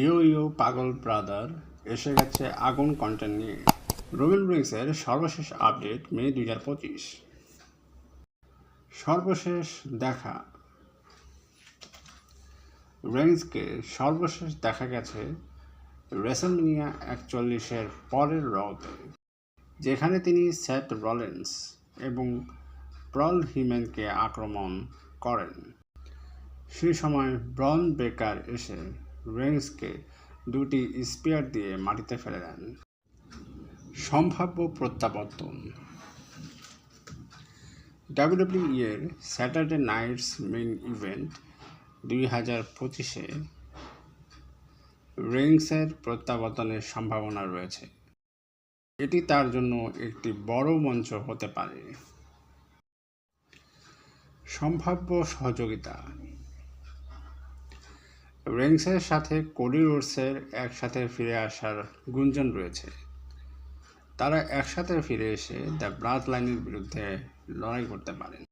ইয়ো ইয়ো পাগল ব্রাদার, এসে গেছে আগুন কন্টেন্ট নিয়ে। রবিন ব্রিংসের সর্বশেষ আপডেট মে দুই হাজার পঁচিশ। সর্বশেষ দেখা। রেঞ্জকে সর্বশেষ দেখা গেছে রেসলমিনিয়া একচল্লিশের পরের রতে যেখানে তিনি সেট রলেন্স এবং প্রল হিমেনকে আক্রমণ করেন। সেই সময় ব্রন বেকার এসে রেঞ্জকে দুটি স্পিয়ার দিয়ে মাটিতে ফেলে দেন। সম্ভাব্য প্রত্যাবর্তন। ডাব্লিউডাব্লিউ এর স্যাটারডে নাইটস মেইন ইভেন্ট দুই হাজার পঁচিশে রিংসের প্রত্যাবর্তনের সম্ভাবনা রয়েছে। এটি তার জন্য একটি বড় মঞ্চ হতে পারে। সম্ভাব্য সহযোগিতা। রেংসের সাথে কোডি রোডসের একসাথে ফিরে আসার গুঞ্জন রয়েছে। তারা একসাথে ফিরে এসে দ্য ব্রাজ লাইনের বিরুদ্ধে লড়াই করতে পারেন।